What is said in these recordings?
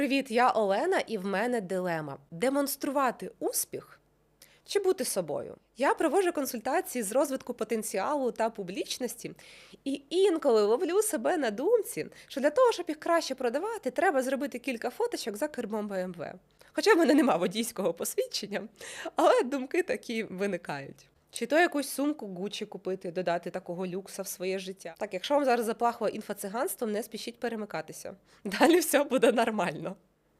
Привіт, я Олена, і в мене дилема: демонструвати успіх чи бути собою. Я проводжу консультації з розвитку потенціалу та публічності, і інколи ловлю себе на думці, що для того, щоб їх краще продавати, треба зробити кілька фоточок за кермом БМВ. Хоча в мене нема водійського посвідчення, але думки такі виникають. Чи то якусь сумку Гуччі купити, додати такого люкса в своє життя. Так, якщо вам зараз заплахло інфоциганством, не спішіть перемикатися. Далі все буде нормально.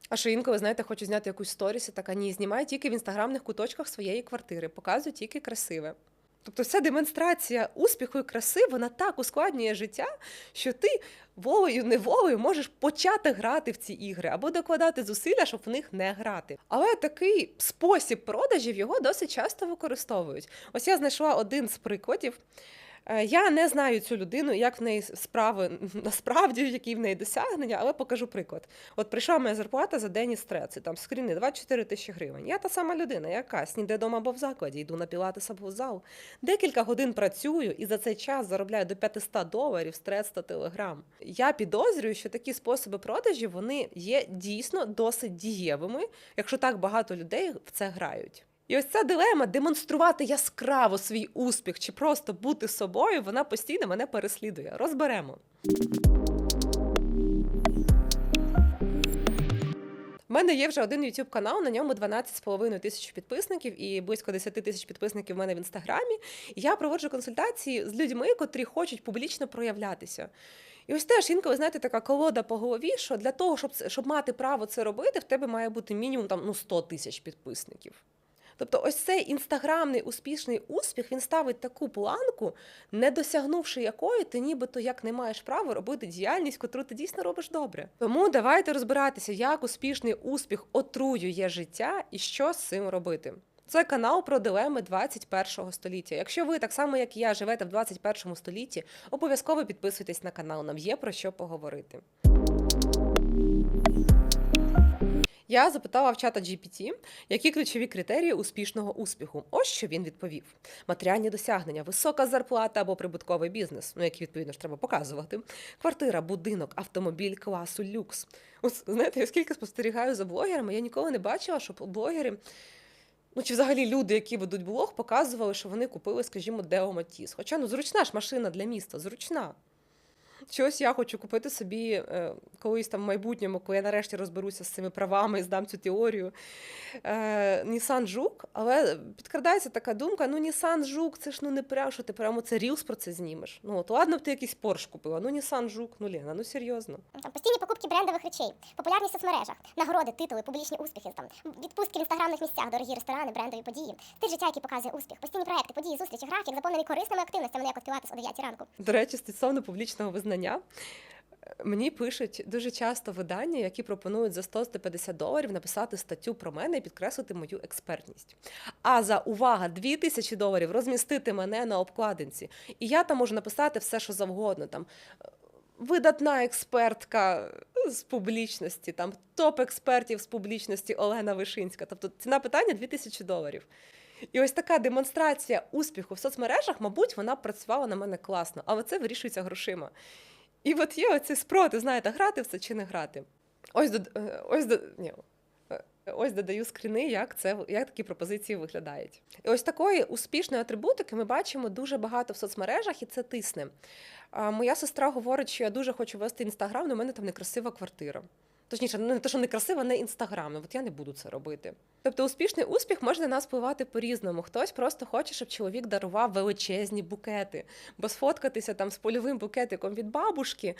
А що інколи, знаєте, хочу зняти якусь сторіс, і така ні, знімаю тільки в інстаграмних куточках своєї квартири, показую тільки красиве. Тобто вся демонстрація успіху і краси, вона так ускладнює життя, що ти волею неволею можеш почати грати в ці ігри або докладати зусилля, щоб в них не грати. Але такий спосіб продажів його досить часто використовують. Ось я знайшла один з прикладів. Е, Я не знаю цю людину, як в неї справи насправді, які в неї досягнення, але покажу приклад. От прийшла моя зарплата за день із треці, там скріни 24 тисячі гривень. Я та сама людина, яка сніде дома або в закладі, йду на пілатес або в зал. Декілька годин працюю і за цей час заробляю до 500 доларів стрес та телеграм. Я підозрюю, що такі способи продажів вони є дійсно досить дієвими, якщо так багато людей в це грають. І ось ця дилема демонструвати яскраво свій успіх чи просто бути собою, вона постійно мене переслідує. Розберемо. У мене є вже один YouTube канал, на ньому 12,5 тисяч підписників і близько 10 тисяч підписників в мене в інстаграмі. І я проводжу консультації з людьми, котрі хочуть публічно проявлятися. І ось теж інколи, знаєте, така колода по голові, що для того, щоб, щоб мати право це робити, в тебе має бути мінімум там, ну, 100 тисяч підписників. Тобто, ось цей інстаграмний успішний успіх він ставить таку планку, не досягнувши якої, ти нібито як не маєш права робити діяльність, котру ти дійсно робиш добре. Тому давайте розбиратися, як успішний успіх отруює життя і що з цим робити. Це канал про дилеми 21 століття. Якщо ви так само, як і я, живете в 21 столітті, обов'язково підписуйтесь на канал. Нам є про що поговорити. Я запитала в чата GPT, які ключові критерії успішного успіху. Ось що він відповів: матеріальні досягнення, висока зарплата або прибутковий бізнес, ну які відповідно ж треба показувати. Квартира, будинок, автомобіль класу люкс. Ось знаєте, я скільки спостерігаю за блогерами, я ніколи не бачила, щоб блогери. Ну, чи взагалі люди, які ведуть блог, показували, що вони купили, скажімо, Део Матіс. Хоча ну зручна ж машина для міста, зручна. Чи ось я хочу купити собі е, колись там в майбутньому, коли я нарешті розберуся з цими правами і здам цю теорію. Е, Nissan Жук, але підкрадається така думка: ну Nissan Жук, це ж ну не прям, що ти прямо це Reels про це знімеш. Ну от ладно б ти якийсь Порш купила. Ну Nissan Жук, ну Лена, ну серйозно. Постійні покупки брендових речей, популярність в соцмережах, нагороди, титули, публічні успіхи, там відпустки в інстаграмних місцях, дорогі ресторани, брендові події, стиль життя, який показує успіх, постійні проекти, події, зустрічі, графік, заповнений корисними активностями, як от пілатес о 9 ранку. До речі, стосовно публічного визнання. Мені пишуть дуже часто видання, які пропонують за 100-150 доларів написати статтю про мене і підкреслити мою експертність. А за увага 2000 доларів розмістити мене на обкладинці. І я там можу написати все, що завгодно. Там видатна експертка з публічності, там топ експертів з публічності Олена Вишинська. Тобто ціна питання 2000 доларів. І ось така демонстрація успіху в соцмережах, мабуть, вона працювала на мене класно, але це вирішується грошима. І от є оці спроти, знаєте, грати в це чи не грати. Ось дод... е, ось до... Ні. е, Ось додаю скріни, як це як такі пропозиції виглядають. І ось такої успішної атрибутики ми бачимо дуже багато в соцмережах, і це тисне. Моя сестра говорить, що я дуже хочу вести інстаграм, але у мене там некрасива квартира. Точніше, не те, що некрасива, не інстаграм. От я не буду це робити. Тобто, успішний успіх може на нас впливати по-різному. Хтось просто хоче, щоб чоловік дарував величезні букети, бо сфоткатися там з польовим букетиком від бабушки.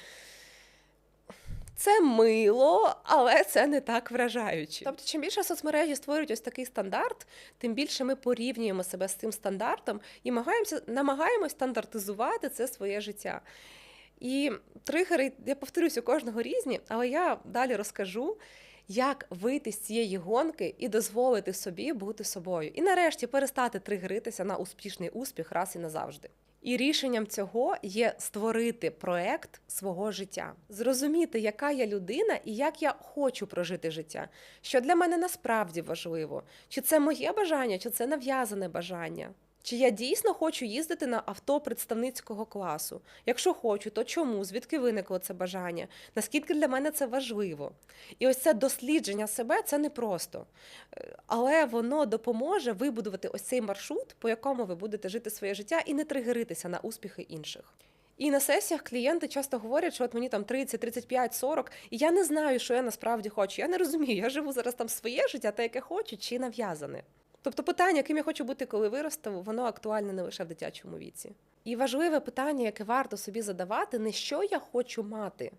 Це мило, але це не так вражаюче. Тобто, чим більше соцмережі створюють ось такий стандарт, тим більше ми порівнюємо себе з цим стандартом і намагаємося, намагаємось стандартизувати це своє життя. І тригери, я повторюсь, у кожного різні, але я далі розкажу, як вийти з цієї гонки і дозволити собі бути собою. І нарешті перестати тригеритися на успішний успіх раз і назавжди. І рішенням цього є створити проект свого життя, зрозуміти, яка я людина і як я хочу прожити життя, що для мене насправді важливо, чи це моє бажання, чи це нав'язане бажання. Чи я дійсно хочу їздити на авто представницького класу? Якщо хочу, то чому? Звідки виникло це бажання? Наскільки для мене це важливо? І ось це дослідження себе це непросто. Е, Але воно допоможе вибудувати ось цей маршрут, по якому ви будете жити своє життя і не тригеритися на успіхи інших. І на сесіях клієнти часто говорять, що от мені там 30, 35, 40, і я не знаю, що я насправді хочу. Я не розумію, я живу зараз там своє життя, те, яке хочу, чи нав'язане. Тобто питання, яким я хочу бути, коли виросту, воно актуальне не лише в дитячому віці. І важливе питання, яке варто собі задавати, не що я хочу мати,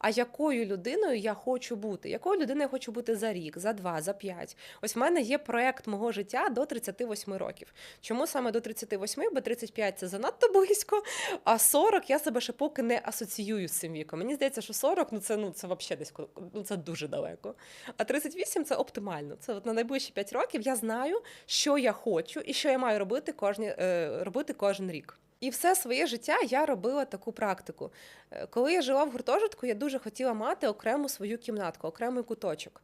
а якою людиною я хочу бути, якою людиною я хочу бути за рік, за два, за п'ять. Ось в мене є проект мого життя до 38 років. Чому саме до 38? Бо 35 це занадто близько, а 40 я себе ще поки не асоціюю з цим віком. Мені здається, що 40 ну це ну це взагалі десь ну, це дуже далеко. А 38 це оптимально. Це от на найближчі 5 років я знаю, що я хочу і що я маю робити кожні, е, робити кожен рік. І все своє життя я робила таку практику. Е, Коли я жила в гуртожитку, я дуже хотіла мати окрему свою кімнатку, окремий куточок.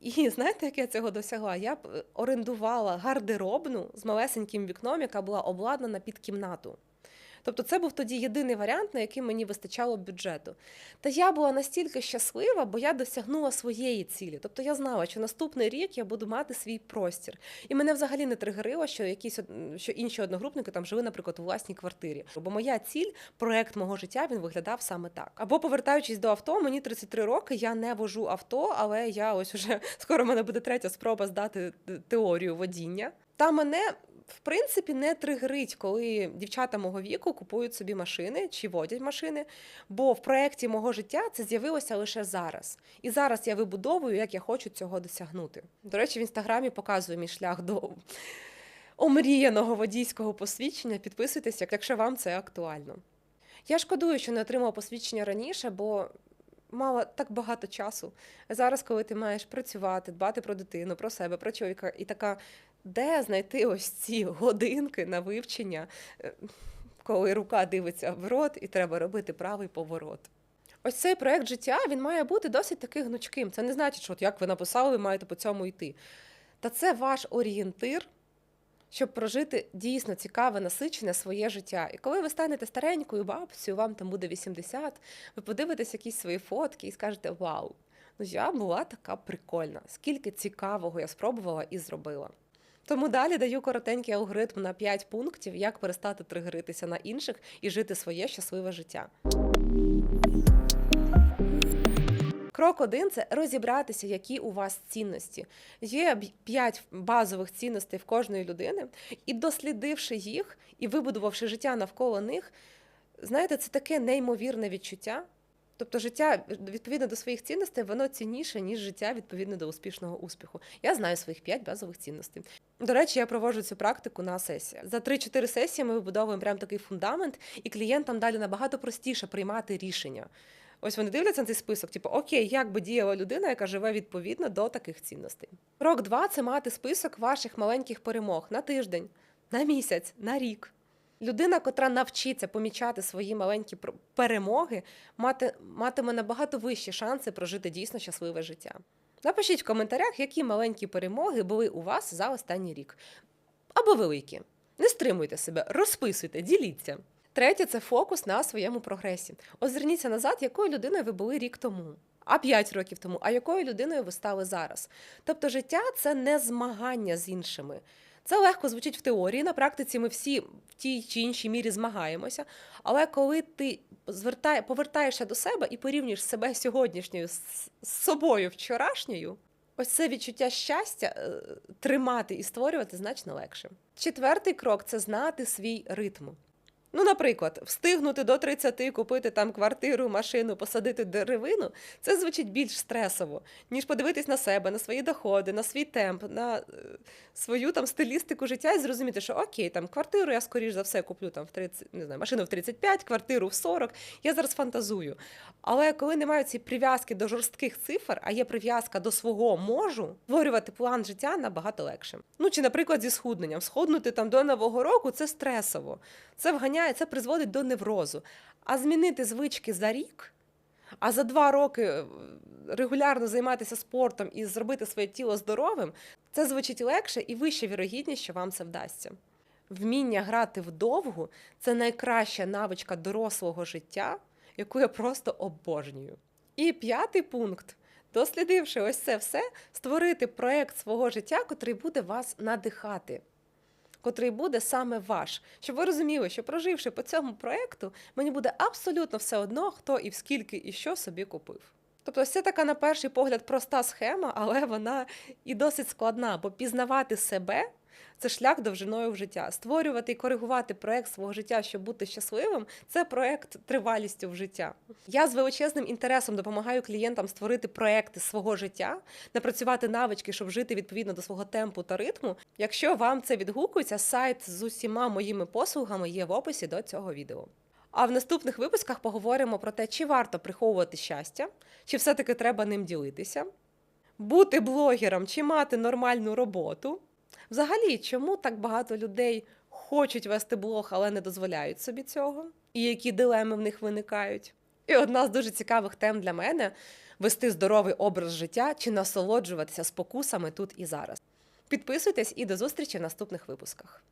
І знаєте, як я цього досягла? Я е, орендувала гардеробну з малесеньким вікном, яка була обладнана під кімнату. Тобто це був тоді єдиний варіант, на який мені вистачало бюджету. Та я була настільки щаслива, бо я досягнула своєї цілі. Тобто я знала, що наступний рік я буду мати свій простір. І мене взагалі не тригерило, що якісь що інші одногрупники там жили, наприклад, у власній квартирі. Бо моя ціль, проект мого життя, він виглядав саме так. Або повертаючись до авто, мені 33 роки, я не вожу авто, але я ось уже скоро в мене буде третя спроба здати теорію водіння. Та мене. В принципі, не тригерить, коли дівчата мого віку купують собі машини чи водять машини, бо в проєкті мого життя це з'явилося лише зараз. І зараз я вибудовую, як я хочу цього досягнути. До речі, в інстаграмі показую мій шлях до омріяного водійського посвідчення. Підписуйтесь, якщо вам це актуально. Я шкодую, що не отримала посвідчення раніше, бо мала так багато часу. Зараз, коли ти маєш працювати, дбати про дитину, про себе, про чоловіка, і така, де знайти ось ці годинки на вивчення, е, коли рука дивиться в рот і треба робити правий поворот. Ось цей проект життя він має бути досить таки гнучким. Це не значить, що от як ви написали, ви маєте по цьому йти. Та це ваш орієнтир, щоб прожити дійсно цікаве, насичене своє життя. І коли ви станете старенькою бабцею, вам там буде 80, ви подивитесь якісь свої фотки і скажете: Вау, ну я була така прикольна, скільки цікавого я спробувала і зробила. Тому далі даю коротенький алгоритм на 5 пунктів, як перестати тригеритися на інших і жити своє щасливе життя. Крок один це розібратися, які у вас цінності. Є п'ять базових цінностей в кожної людини, і дослідивши їх і вибудувавши життя навколо них, знаєте, це таке неймовірне відчуття. Тобто життя відповідно до своїх цінностей, воно цінніше, ніж життя відповідно до успішного успіху. Я знаю своїх п'ять базових цінностей. До речі, я проводжу цю практику на сесіях. За 3-4 сесії ми вибудовуємо прям такий фундамент, і клієнтам далі набагато простіше приймати рішення. Ось вони дивляться на цей список, типу, окей, як би діяла людина, яка живе відповідно до таких цінностей. Крок два це мати список ваших маленьких перемог на тиждень, на місяць, на рік. Людина, котра навчиться помічати свої маленькі перемоги, мати, матиме набагато вищі шанси прожити дійсно щасливе життя. Напишіть в коментарях, які маленькі перемоги були у вас за останній рік. Або великі. Не стримуйте себе, розписуйте, діліться. Третє це фокус на своєму прогресі. Озирніться назад, якою людиною ви були рік тому, а 5 років тому, а якою людиною ви стали зараз. Тобто життя це не змагання з іншими. Це легко звучить в теорії. На практиці ми всі в тій чи іншій мірі змагаємося. Але коли ти звертає, повертаєшся до себе і порівнюєш себе сьогоднішньою з собою вчорашньою, ось це відчуття щастя е, тримати і створювати значно легше. Четвертий крок це знати свій ритм. Ну, наприклад, встигнути до 30 купити там квартиру, машину, посадити деревину, це звучить більш стресово, ніж подивитись на себе, на свої доходи, на свій темп, на е, свою там стилістику життя і зрозуміти, що окей, там квартиру я скоріш за все куплю там в 30, не знаю, машину в 35, квартиру в 40. Я зараз фантазую. Але коли немає цієї прив'язки до жорстких цифр, а є прив'язка до свого можу, створювати план життя набагато легше. Ну чи, наприклад, зі схудненням. Схуднути там до нового року це стресово. Це вганяє, це призводить до неврозу. А змінити звички за рік, а за два роки е, регулярно займатися спортом і зробити своє тіло здоровим, це звучить легше і вища вірогідність, що вам це вдасться. Вміння грати вдовгу це найкраща навичка дорослого життя, яку я просто обожнюю. І п'ятий пункт. Дослідивши ось це все, створити проект свого життя, котрий буде вас надихати, котрий буде саме ваш. Щоб ви розуміли, що проживши по цьому проекту, мені буде абсолютно все одно, хто і в скільки і що собі купив. Тобто, це така на перший погляд проста схема, але вона і досить складна, бо пізнавати себе це шлях довжиною в життя. Створювати і коригувати проект свого життя, щоб бути щасливим, це проект тривалістю в життя. Я з величезним інтересом допомагаю клієнтам створити проекти свого життя, напрацювати навички, щоб жити відповідно до свого темпу та ритму. Якщо вам це відгукується, сайт з усіма моїми послугами є в описі до цього відео. А в наступних випусках поговоримо про те, чи варто приховувати щастя, чи все-таки треба ним ділитися, бути блогером чи мати нормальну роботу. Взагалі, чому так багато людей хочуть вести блог, але не дозволяють собі цього? І які дилеми в них виникають? І одна з дуже цікавих тем для мене вести здоровий образ життя чи насолоджуватися спокусами тут і зараз. Підписуйтесь і до зустрічі в наступних випусках.